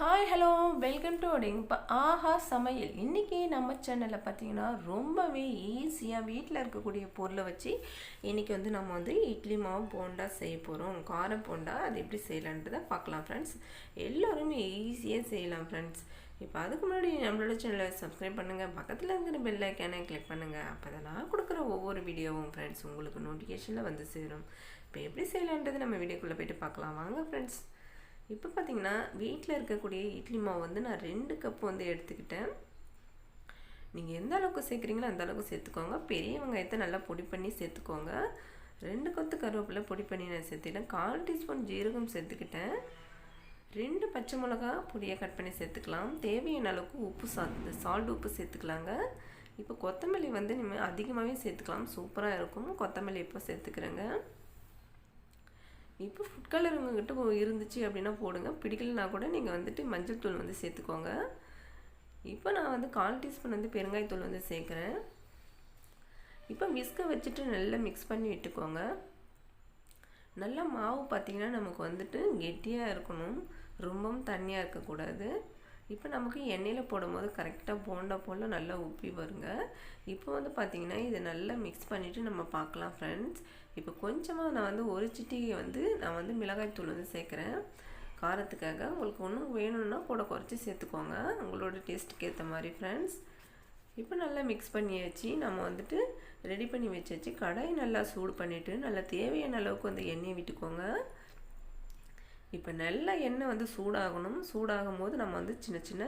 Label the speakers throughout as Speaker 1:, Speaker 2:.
Speaker 1: Hi hello welcome to இப்போ ஆஹா சமையல் இன்றைக்கி நம்ம சேனலில் பார்த்தீங்கன்னா ரொம்பவே ஈஸியாக வீட்டில் இருக்கக்கூடிய பொருளை வச்சு இன்றைக்கி வந்து நம்ம வந்து இட்லி மாவு போண்டா செய்ய போகிறோம் காரம் போண்டா அது எப்படி செய்யலான்றதை பார்க்கலாம் ஃப்ரெண்ட்ஸ் எல்லோருமே ஈஸியாக செய்யலாம் ஃப்ரெண்ட்ஸ் இப்போ அதுக்கு முன்னாடி நம்மளோட சேனலை சப்ஸ்கிரைப் பண்ணுங்கள் பக்கத்தில் இருக்கிற பெல் ஐக்கானை கிளிக் பண்ணுங்கள் அப்போ தான் நான் கொடுக்குற ஒவ்வொரு வீடியோவும் ஃப்ரெண்ட்ஸ் உங்களுக்கு நோட்டிஃபிகேஷனில் வந்து சேரும். இப்போ எப்படி செய்யலான்றது நம்ம வீடியோக்குள்ளே போயிட்டு பார்க்கலாம். வாங்க ஃப்ரெண்ட்ஸ் இப்போ பார்த்தீங்கன்னா வீட்டில் இருக்கக்கூடிய இட்லி மாவு வந்து நான் ரெண்டு கப் வந்து எடுத்துக்கிட்டேன். நீங்கள் எந்த அளவுக்கு சேர்க்குறீங்களோ அந்த அளவுக்கு சேர்த்துக்கோங்க. பெரிய வெங்காயத்தை நல்லா பொடி பண்ணி சேர்த்துக்கோங்க. ரெண்டு கொத்து கருவேப்பிலை பொடி பண்ணி நான் சேர்த்துக்கிட்டேன். கால் டீஸ்பூன் ஜீரகம் சேர்த்துக்கிட்டேன். ரெண்டு பச்சை மிளகா பொடியை கட் பண்ணி சேர்த்துக்கலாம். தேவையான அளவுக்கு உப்பு சா சால்ட் உப்பு சேர்த்துக்கலாங்க. இப்போ கொத்தமல்லி வந்து நீங்கள் அதிகமாகவே சேர்த்துக்கலாம். சூப்பராக இருக்கும். கொத்தமல்லி இப்போ சேர்த்துக்கிறேங்க. இப்போ ஃபுட் கலர் உங்ககிட்ட இருந்துச்சு அப்படின்னா போடுங்க. பிடிக்கலனா கூட நீங்கள் வந்துட்டு மஞ்சள் தூள் வந்து சேர்த்துக்கோங்க. இப்போ நான் வந்து கால் டீஸ்பூன் வந்து பெருங்காயத்தூள் வந்து சேர்க்குறேன். இப்போ விஸ்கை வச்சுட்டு நல்லா மிக்ஸ் பண்ணி விட்டுக்கோங்க. நல்லா மாவு பார்த்திங்கன்னா நமக்கு வந்துட்டு கெட்டியாக இருக்கணும். ரொம்பவும் தண்ணியாக இருக்கக்கூடாது. இப்போ நமக்கு எண்ணெயில் போடும்போது கரெக்டாக போண்டா போல் நல்லா உப்பி வருங்க. இப்போ வந்து பார்த்திங்கன்னா இதை நல்லா மிக்ஸ் பண்ணிவிட்டு நம்ம பார்க்கலாம் ஃப்ரெண்ட்ஸ் இப்போ கொஞ்சமாக நான் வந்து ஒரு சிட்டியை வந்து நான் வந்து மிளகாய் தூள் வந்து சேர்க்குறேன். காரத்துக்காக உங்களுக்கு ஒன்றும் வேணும்னா கூட குறைச்சி சேர்த்துக்கோங்க. உங்களோட டேஸ்ட்டுக்கு ஏற்ற மாதிரி ஃப்ரெண்ட்ஸ் இப்போ நல்லா மிக்ஸ் பண்ணியாச்சு. நம்ம வந்துட்டு ரெடி பண்ணி வச்சாச்சு. கடாய் நல்லா சூடு பண்ணிவிட்டு நல்லா தேவையான அளவுக்கு வந்து எண்ணெய் விட்டுக்கோங்க. இப்போ நல்ல எண்ணெய் வந்து சூடாகணும். சூடாகும் போது நம்ம வந்து சின்ன சின்ன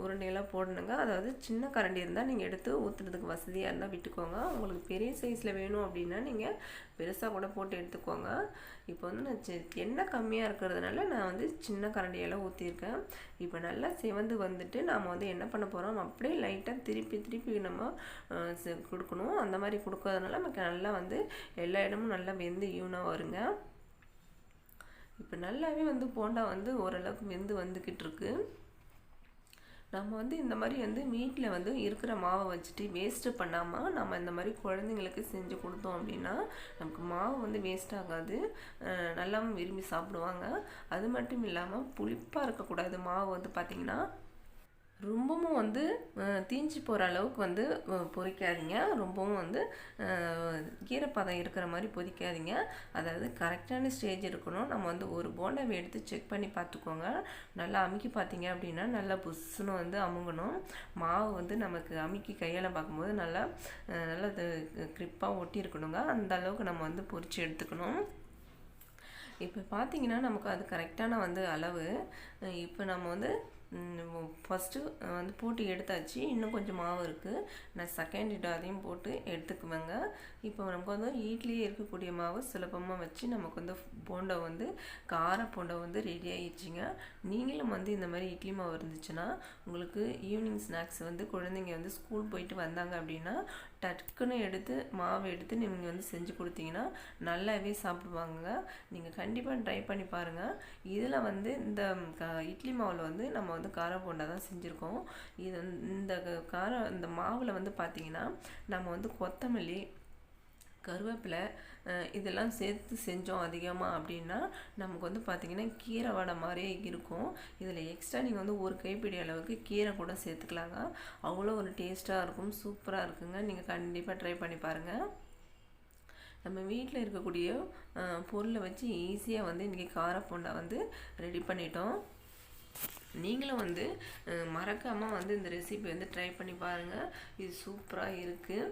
Speaker 1: உருண்டையெல்லாம் போடணுங்க. அதாவது சின்ன கரண்டி இருந்தால் நீங்கள் எடுத்து ஊற்றுறதுக்கு வசதியாக இருந்தால் விட்டுக்கோங்க. உங்களுக்கு பெரிய சைஸில் வேணும் அப்படின்னா நீங்கள் பெருசாக கூட போட்டு எடுத்துக்கோங்க. இப்போ வந்து நான் எண்ணெய் கம்மியாக இருக்கிறதுனால நான் வந்து சின்ன கரண்டியெல்லாம் ஊற்றிருக்கேன் இப்போ நல்லா சிவந்து வந்துட்டு நாம் வந்து என்ன பண்ண போகிறோம் அப்படியே லைட்டாக திருப்பி திருப்பி நம்ம கொடுக்கணும். அந்த மாதிரி கொடுக்கறதுனால நமக்கு நல்லா வந்து எல்லா இடமும் நல்லா வெந்து ஈவனாக வருங்க. இப்போ நல்லாவே வந்து போண்டா வந்து ஓரளவுக்கு வெந்து வந்துக்கிட்டு இருக்கு நம்ம வந்து இந்த மாதிரி வந்து வீட்டில் வந்து இருக்கிற மாவை வச்சுட்டு வேஸ்ட்டு பண்ணாமல் நம்ம இந்த மாதிரி குழந்தைங்களுக்கு செஞ்சு கொடுத்தோம் அப்படின்னா நமக்கு மாவு வந்து வேஸ்ட் ஆகாது. நல்லாவும் விரும்பி சாப்பிடுவாங்க. அது மட்டும் இல்லாமல் புளிப்பாக இருக்கக்கூடாது மாவு வந்து பார்த்திங்கன்னா ரொம்பவும் வந்து தீஞ்சு போகிற அளவுக்கு வந்து பொறிக்காதீங்க. ரொம்பவும் வந்து ஈரப்பதம் இருக்கிற மாதிரி பொதிக்காதீங்க அதாவது கரெக்டான ஸ்டேஜ் இருக்கணும். நம்ம வந்து ஒரு போண்டாவை எடுத்து செக் பண்ணி பார்த்துக்கோங்க. நல்லா அமுக்கி பார்த்தீங்க அப்படின்னா நல்லா புஷ்ஷுன்னு வந்து அமுங்கணும். மாவு வந்து நமக்கு அமுக்கி கையால் பார்க்கும்போது நல்லா நல்லா க்ரிப்பாக ஒட்டி இருக்கணுங்க அந்த அளவுக்கு நம்ம வந்து பொறிச்சு எடுத்துக்கணும். இப்போ பார்த்தீங்கன்னா நமக்கு அது கரெக்டான வந்து அளவு. இப்போ நம்ம வந்து ஃபஸ்ட்டு வந்து போட்டு எடுத்தாச்சு. இன்னும் கொஞ்சம் மாவு இருக்குது நான் செகண்ட் இடம் அதையும் போட்டு எடுத்துக்குவேங்க. இப்போ நமக்கு வந்து வீட்லேயே இருக்கக்கூடிய மாவு சுலபமாக வச்சு நமக்கு வந்து போண்டா வந்து கார போண்டா வந்து ரெடி ஆகிடுச்சிங்க நீங்களும் வந்து இந்த மாதிரி இட்லி மாவு இருந்துச்சுன்னா உங்களுக்கு ஈவினிங் ஸ்நாக்ஸ் வந்து குழந்தைங்க வந்து ஸ்கூல் போயிட்டு வந்தாங்க அப்படின்னா டக்குன்னு எடுத்து மாவு எடுத்து நீங்கள் வந்து செஞ்சு கொடுத்தீங்கன்னா நல்லாவே சாப்பிடுவாங்க நீங்கள் கண்டிப்பாக ட்ரை பண்ணி பாருங்கள் இதில் வந்து இந்த இட்லி மாவில் வந்து நம்ம வந்து கார போண்டா தான் செஞ்சுருக்கோம். இது இந்த காரம் இந்த மாவில் வந்து பார்த்திங்கன்னா நம்ம வந்து கொத்தமல்லி கருவேப்பிலை இதெல்லாம் சேர்த்து செஞ்சோம் அதிகமாக அப்படின்னா நமக்கு வந்து பார்த்திங்கன்னா கீரை வடை மாதிரியே இருக்கும். இதில் எக்ஸ்ட்ரா நீங்கள் வந்து ஒரு கைப்பிடி அளவுக்கு கீரை கூட சேர்த்துக்கலாங்க. அவ்வளோ ஒரு டேஸ்ட்டாக இருக்கும் சூப்பராக இருக்குங்க. நீங்கள் கண்டிப்பாக ட்ரை பண்ணி பாருங்கள் நம்ம வீட்டில் இருக்கக்கூடிய பொருளை வச்சு ஈஸியாக வந்து இன்றைக்கி காரப்பொண்டை வந்து ரெடி பண்ணிட்டோம். நீங்களும் வந்து மறக்காமல் வந்து இந்த ரெசிபி வந்து ட்ரை பண்ணி பாருங்கள் இது சூப்பராக இருக்குது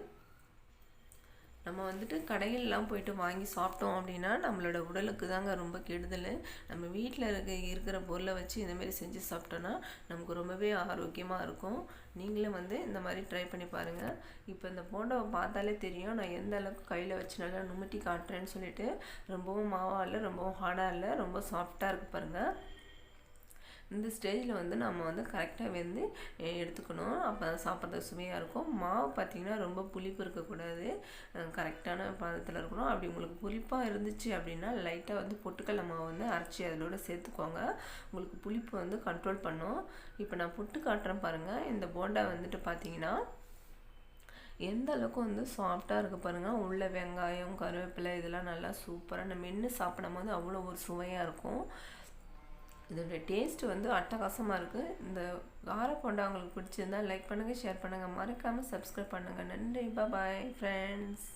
Speaker 1: நம்ம வந்துட்டு கடையிலலாம் போயிட்டு வாங்கி சாப்பிட்டோம் அப்படின்னா நம்மளோட உடலுக்கு தாங்க ரொம்ப கெடுதல். நம்ம வீட்டில் இருக்க இருக்கிற பொருளை வச்சு இந்தமாரி செஞ்சு சாப்பிட்டோன்னா நமக்கு ரொம்பவே ஆரோக்கியமாக இருக்கும். நீங்களும் வந்து இந்த மாதிரி ட்ரை பண்ணி பாருங்கள் இப்போ இந்த போண்டாவை பார்த்தாலே தெரியும். நான் எந்த அளவுக்கு கையில் வச்சு நல்லா நுமிட்டி காட்டுறேன்னு சொல்லிட்டு ரொம்பவும் மாவாக இல்லை ரொம்பவும் ஹார்டாக இல்லை ரொம்ப சாஃப்டாக இருக்குது பாருங்கள் இந்த ஸ்டேஜில் வந்து நம்ம வந்து கரெக்டாக வந்து எடுத்துக்கணும். அப்போ தான் சாப்பிட்றது சுவையாக இருக்கும். மாவு பார்த்திங்கன்னா ரொம்ப புளிப்பு இருக்கக்கூடாது. கரெக்டான பதத்தில் இருக்கணும். அப்படி உங்களுக்கு புளிப்பாக இருந்துச்சு அப்படின்னா லைட்டாக வந்து பொட்டுக்கடலை மாவு வந்து அரைச்சி அதோட சேர்த்துக்கோங்க. உங்களுக்கு புளிப்பு வந்து கண்ட்ரோல் பண்ணும். இப்போ நான் புட்டு காட்டுறேன் பாருங்கள் இந்த போண்டா வந்துட்டு பார்த்தீங்கன்னா எந்த அளவுக்கு வந்து சாஃப்டாக இருக்குது பாருங்கள் உள்ள வெங்காயம் கருவேப்பிலை இதெல்லாம் நல்லா சூப்பராக நம்ம மென்று சாப்பிடும் போது அவ்வளோ ஒரு சுவையாக இருக்கும். இதோட டேஸ்ட் வந்து அட்டகாசமாக இருக்குது இந்த கார போண்டா உங்களுக்கு பிடிச்சிருந்தா லைக் பண்ணுங்கள் ஷேர் பண்ணுங்கள் மறக்காமல் சப்ஸ்கிரைப் பண்ணுங்கள் நன்றி. Bye friends